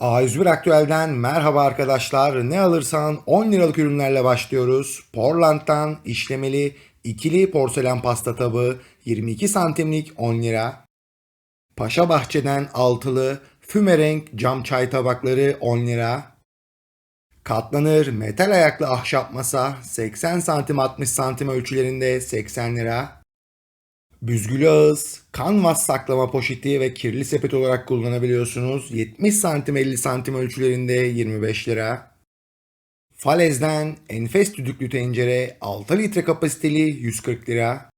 A101 Aktüel'den merhaba arkadaşlar. Ne alırsan 10 liralık ürünlerle başlıyoruz. Portland'dan işlemeli ikili porselen pasta tabağı 22 santimlik 10 lira. Paşa Bahçe'den altılı füme renk cam çay tabakları 10 lira. Katlanır metal ayaklı ahşap masa 80 santim 60 santim ölçülerinde 80 lira. Büzgülü ağız, kanvas saklama poşeti ve kirli sepet olarak kullanabiliyorsunuz. 70 santim 50 santim ölçülerinde 25 lira. Falez'den enfes düdüklü tencere 6 litre kapasiteli 140 lira.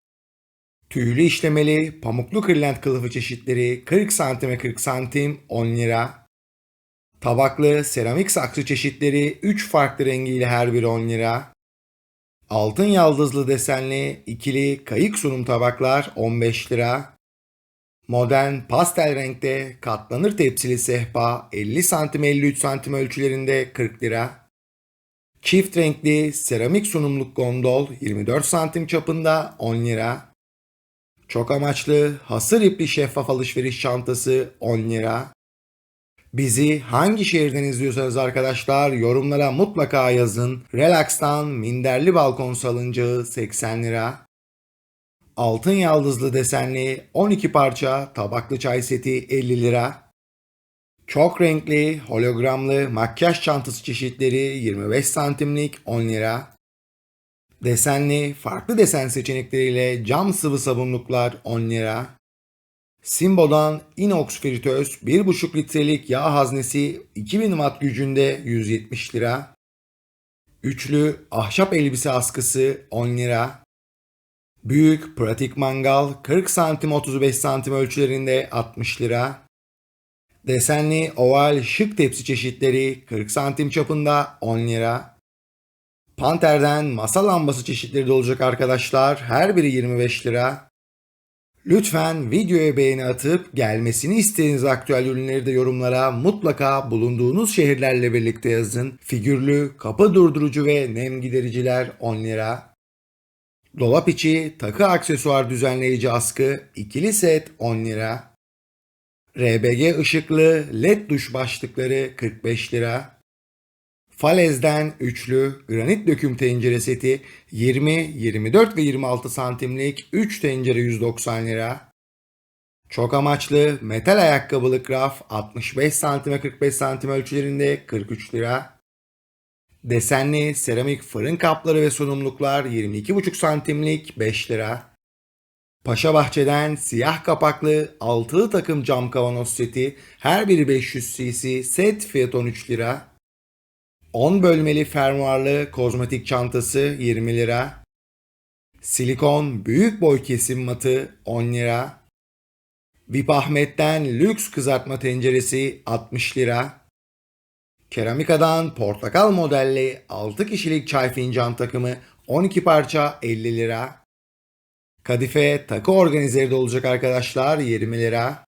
Tüylü işlemeli pamuklu kırlent kılıfı çeşitleri 40 santim ve 40 santim 10 lira. Tabaklı seramik saksı çeşitleri 3 farklı rengiyle her biri 10 lira. Altın yaldızlı desenli ikili kayık sunum tabaklar 15 lira. Modern pastel renkte katlanır tepsili sehpa 50 santim 53 santim ölçülerinde 40 lira. Çift renkli seramik sunumluk gondol 24 santim çapında 10 lira. Çok amaçlı hasır ipli şeffaf alışveriş çantası 10 lira. Bizi hangi şehirden izliyorsanız arkadaşlar yorumlara mutlaka yazın. Relax'tan minderli balkon salıncağı 80 lira. Altın yaldızlı desenli 12 parça tabaklı çay seti 50 lira. Çok renkli hologramlı makyaj çantası çeşitleri 25 santimlik 10 lira. Desenli farklı desen seçenekleriyle cam sıvı sabunluklar 10 lira. Simbo'dan inox fritöz 1,5 litrelik yağ haznesi 2000 watt gücünde 170 lira. Üçlü ahşap elbise askısı 10 lira. Büyük pratik mangal 40 santim 35 santim ölçülerinde 60 lira. Desenli oval şık tepsi çeşitleri 40 santim çapında 10 lira. Panter'den masa lambası çeşitleri de olacak arkadaşlar. Her biri 25 lira. Lütfen videoya beğeni atıp gelmesini istediğiniz aktüel ürünleri de yorumlara mutlaka bulunduğunuz şehirlerle birlikte yazın. Figürlü, kapı durdurucu ve nem gidericiler 10 lira. Dolap içi takı aksesuar düzenleyici askı ikili set 10 lira. RBG ışıklı led duş başlıkları 45 lira. Falez'den üçlü granit döküm tencere seti 20, 24 ve 26 santimlik 3 tencere 190 lira. Çok amaçlı metal ayakkabılık raf 65 santim ve 45 santim ölçülerinde 43 lira. Desenli seramik fırın kapları ve sunumluklar 22,5 santimlik 5 lira. Paşa Bahçe'den siyah kapaklı altılı takım cam kavanoz seti her biri 500 cc set fiyat 13 lira. 10 bölmeli fermuarlı kozmetik çantası 20 lira. Silikon büyük boy kesim matı 10 lira. Vip Ahmet'ten lüks kızartma tenceresi 60 lira. Keramika'dan portakal modelli 6 kişilik çay fincan takımı 12 parça 50 lira. Kadife takı organizeri de olacak arkadaşlar 20 lira.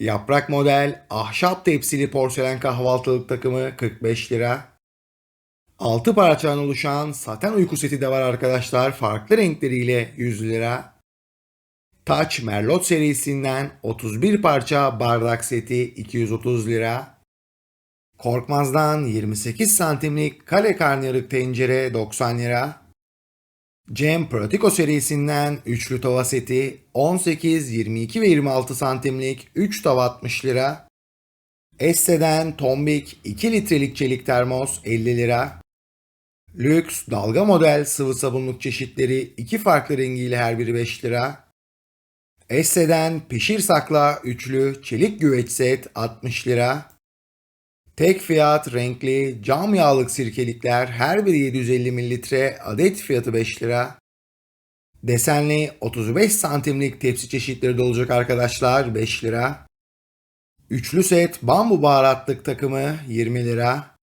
Yaprak model ahşap tepsili porselen kahvaltılık takımı 45 lira. 6 parçadan oluşan saten uyku seti de var arkadaşlar. Farklı renkleriyle 100 lira. Touch Merlot serisinden 31 parça bardak seti 230 lira. Korkmaz'dan 28 santimlik kale karnıyarık tencere 90 lira. Cem Pratico serisinden üçlü tava seti 18, 22 ve 26 santimlik 3 tava 60 lira. Esse'den tombik 2 litrelik çelik termos 50 lira. Lüks dalga model sıvı sabunluk çeşitleri 2 farklı rengiyle her biri 5 lira. Esse'den pişir sakla üçlü çelik güveç set 60 lira. Tek fiyat renkli cam yağlık sirkelikler her biri 750 mililitre adet fiyatı 5 lira. Desenli 35 santimlik tepsi çeşitleri de olacak arkadaşlar 5 lira. Üçlü set bambu baharatlık takımı 20 lira.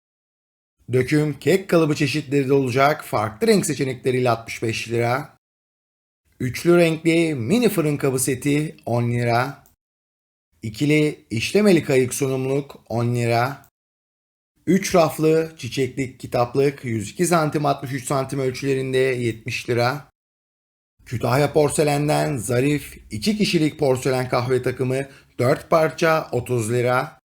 Döküm kek kalıbı çeşitleri de olacak farklı renk seçenekleriyle 65 lira. Üçlü renkli mini fırın kabı seti 10 lira. İkili işlemeli kayık sunumluk 10 lira. 3 raflı çiçeklik kitaplık 102 santim 63 santim ölçülerinde 70 lira. Kütahya porselenden zarif 2 kişilik porselen kahve takımı 4 parça 30 lira.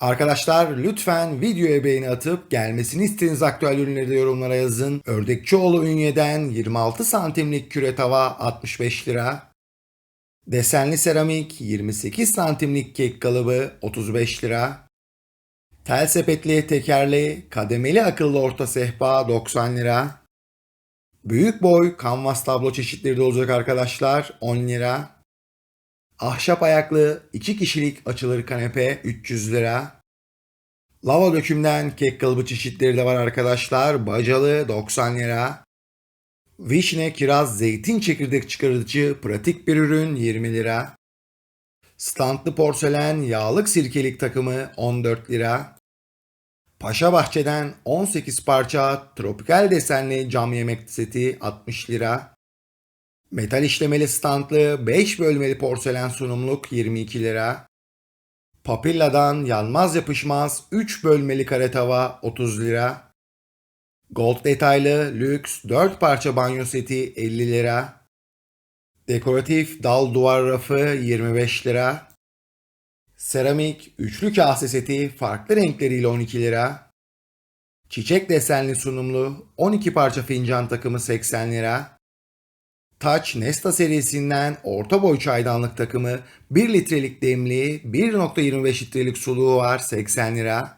Arkadaşlar lütfen videoya beğeni atıp gelmesini istediğiniz aktüel ürünleri de yorumlara yazın. Ördekçioğlu Ünye'den 26 santimlik küre tava 65 lira. Desenli seramik 28 santimlik kek kalıbı 35 lira. Tel sepetli tekerli kademeli akıllı orta sehpa 90 lira. Büyük boy kanvas tablo çeşitleri de olacak arkadaşlar 10 lira. Ahşap ayaklı 2 kişilik açılır kanepe 300 lira. Lava dökümden kek kalıbı çeşitleri de var arkadaşlar. Bacalı 90 lira. Vişne, kiraz, zeytin çekirdek çıkarıcı pratik bir ürün 20 lira. Standlı porselen yağlık sirkelik takımı 14 lira. Paşa Bahçe'den 18 parça tropikal desenli cam yemek seti 60 lira. Metal işlemeli standlı 5 bölmeli porselen sunumluk 22 lira. Papilla'dan yanmaz yapışmaz 3 bölmeli kare tava 30 lira. Gold detaylı lüks 4 parça banyo seti 50 lira. Dekoratif dal duvar rafı 25 lira. Seramik üçlü kase seti farklı renkleriyle 12 lira. Çiçek desenli sunumlu 12 parça fincan takımı 80 lira. Touch Nesta serisinden orta boy çaydanlık takımı 1 litrelik demli 1.25 litrelik suluğu var 80 lira.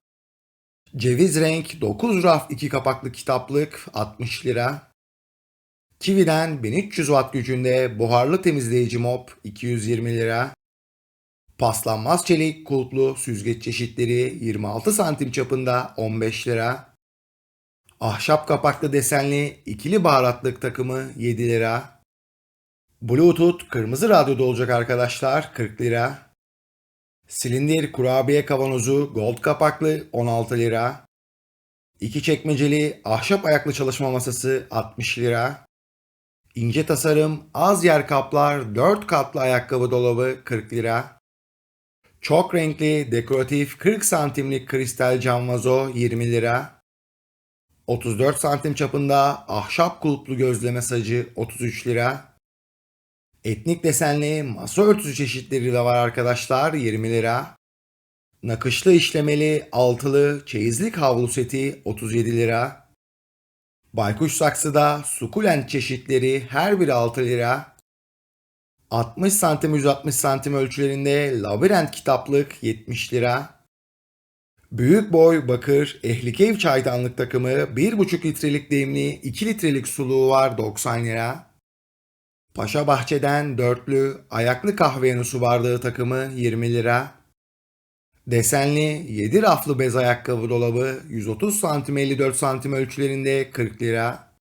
Ceviz renk 9 raf 2 kapaklı kitaplık 60 lira. Kiwi'den 1300 watt gücünde buharlı temizleyici mop 220 lira. Paslanmaz çelik kulplu süzgeç çeşitleri 26 santim çapında 15 lira. Ahşap kapaklı desenli ikili baharatlık takımı 7 lira. Bluetooth kırmızı radyoda olacak arkadaşlar 40 lira. Silindir kurabiye kavanozu gold kapaklı 16 lira. İki çekmeceli ahşap ayaklı çalışma masası 60 lira. İnce tasarım az yer kaplar 4 katlı ayakkabı dolabı 40 lira. Çok renkli dekoratif 40 santimlik kristal cam vazo 20 lira. 34 santim çapında ahşap kulplu gözleme sacı 33 lira. Etnik desenli masa örtüsü çeşitleri de var arkadaşlar 20 lira. Nakışlı işlemeli altılı çeyizlik havlu seti 37 lira. Baykuş saksıda sukulent çeşitleri her biri 6 lira. 60 santim 160 santim ölçülerinde labirent kitaplık 70 lira. Büyük boy bakır ehlik ev çaydanlık takımı 1,5 litrelik demli 2 litrelik suluğu var 90 lira. Paşa Bahçe'den dörtlü ayaklı kahve su bardağı takımı 20 lira. Desenli 7 raflı bez ayakkabı dolabı 130 santim 54 santim ölçülerinde 40 lira.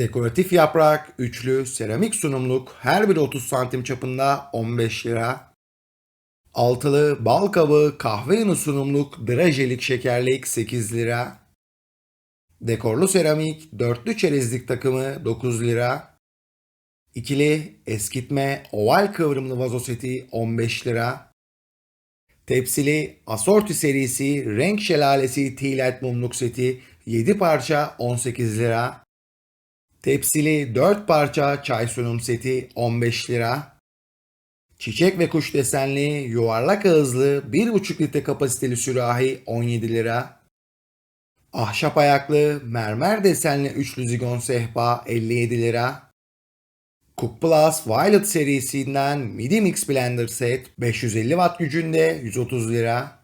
Dekoratif yaprak üçlü seramik sunumluk her biri 30 santim çapında 15 lira. Altılı bal kabı kahve yanı sunumluk drajelik şekerlik 8 lira. Dekorlu seramik dörtlü çerezlik takımı 9 lira. İkili eskitme oval kıvrımlı vazo seti 15 lira. Tepsili Asorti serisi renk şelalesi tilet mumluk seti 7 parça 18 lira. Tepsili 4 parça çay sunum seti 15 lira. Çiçek ve kuş desenli yuvarlak ağızlı 1,5 litre kapasiteli sürahi 17 lira. Ahşap ayaklı mermer desenli üçlü zigon sehpa 57 lira. Cook Plus Violet serisinden MIDI Mix Blender Set 550 watt gücünde 130 lira.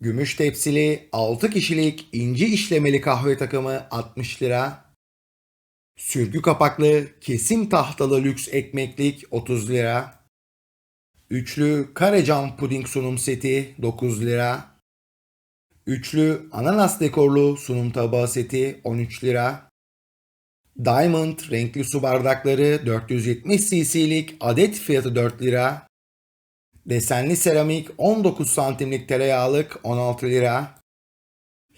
Gümüş tepsili 6 kişilik inci işlemeli kahve takımı 60 lira. Sürgü kapaklı kesim tahtalı lüks ekmeklik 30 lira. Üçlü kare cam puding sunum seti 9 lira. Üçlü ananas dekorlu sunum tabağı seti 13 lira. Diamond renkli su bardakları 470 cc'lik adet fiyatı 4 lira. Desenli seramik 19 santimlik tereyağlık 16 lira.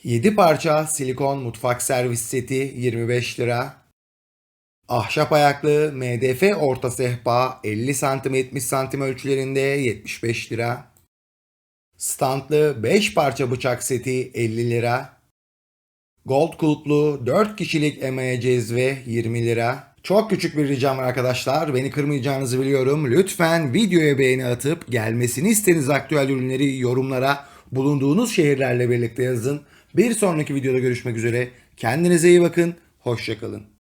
7 parça silikon mutfak servis seti 25 lira. Ahşap ayaklı MDF orta sehpa 50 cm 70 cm ölçülerinde 75 lira. Standlı 5 parça bıçak seti 50 lira. Gold kulplu 4 kişilik emaye cezve 20 lira. Çok küçük bir ricam var arkadaşlar. Beni kırmayacağınızı biliyorum. Lütfen videoya beğeni atıp gelmesini istediğiniz aktüel ürünleri yorumlara bulunduğunuz şehirlerle birlikte yazın. Bir sonraki videoda görüşmek üzere. Kendinize iyi bakın. Hoşçakalın.